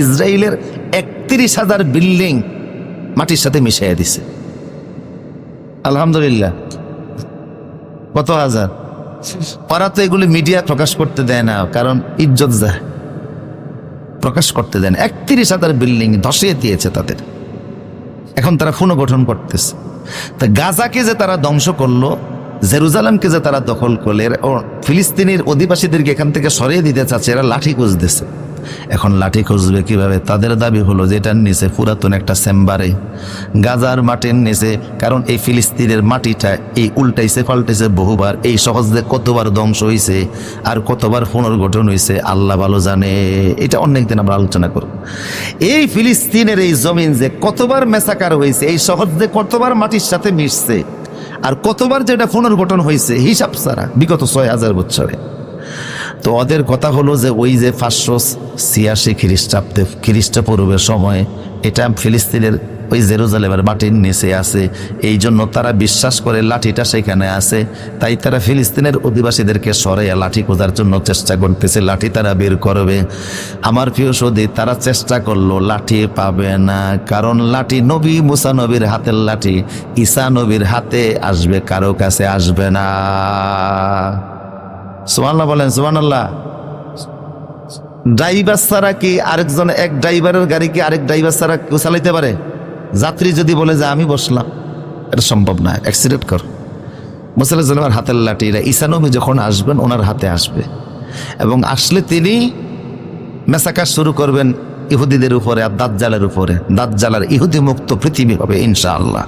ইসরায়েলের একত্রিশ হাজার বিল্ডিং মাটির সাথে মিশাইয়া দিছে। আলহামদুলিল্লাহ। কত হাজার? ওরা তো এগুলি মিডিয়া প্রকাশ করতে দেয় না, কারণ ইজ্জত যায়। প্রকাশ করতে দেন একত্রিশ হাজার বিল্ডিং ধসিয়ে দিয়েছে তাদের। এখন তারা পুনর্গঠন করতেছে। তা গাজাকে যে তারা ধ্বংস করল, জেরুজালামকে যে তারা দখল করলে ফিলিস্তিনের অধিবাসীদেরকে এখান থেকে সরিয়ে দিতে চাচ্ছে, এরা লাঠি খুঁজতেছে এখন লাঠি খুঁজবে কীভাবে? তাদের দাবি হলো যে এটার নিচে পুরাতন একটা চেম্বারে। গাজার মাটির নিচে, কারণ এই ফিলিস্তিনের মাটিটা এই উল্টাইছে পাল্টাইছে বহুবার। এই সহজে কতবার ধ্বংস হয়েছে আর কতবার পুনর্গঠন হয়েছে আল্লাহ ভালো জানে। এটা অনেক দিন আমরা আলোচনা করব। এই ফিলিস্তিনের এই জমিন যে কতবার মেসাকার হয়েছে এই যে কতবার মাটির সাথে মিশছে আর কতবার যেটা পুনর্গঠন হয়েছে হিসাব ছাড়া, বিগত ছয় হাজার বছরে। তো ওদের কথা হলো যে ওই যে পাঁচশো ছিয়াশি খ্রিস্টাব্দে, খ্রিস্টপূর্বের সময় এটা ফিলিস্তিনের ওই জেরুজালেমের মাটির নিচে আছে। এই জন্য তারা বিশ্বাস করে লাঠিটা সেখানে আছে। তাই তারা ফিলিস্তিনের অধিবাসীদেরকে সরাইয়া লাঠি খোঁজার জন্য চেষ্টা করতেছে। লাঠি তারা বের করবে। আমার প্রিয় সৌদি, তারা চেষ্টা করল, লাঠি পাবে না। কারণ লাঠি নবী মুসা নবীর হাতের লাঠি, ঈসা নবীর হাতে আসবে, কারও কাছে আসবে না। সুবহানাল্লাহ বলেন, সুবহানাল্লাহ। ড্রাইভার ছাড়া কি আরেকজন, এক ড্রাইভারের গাড়ি কি আরেক ড্রাইভার ছাড়া কেউ চালাইতে পারে? যাত্রী যদি বলে যে আমি বসলাম, এটা সম্ভব না অ্যাক্সিডেন্ট কর। মুসাল্লামের হাতের লাঠি, এরা ঈসানবী যখন আসবেন, ওনার হাতে আসবে। এবং আসলে তিনি মেসাকার শুরু করবেন ইহুদিদের উপরে আর দাঁত জালের উপরে। দাঁত জালার ইহুদি মুক্ত পৃথিবী হবে, ইনশাআল্লাহ।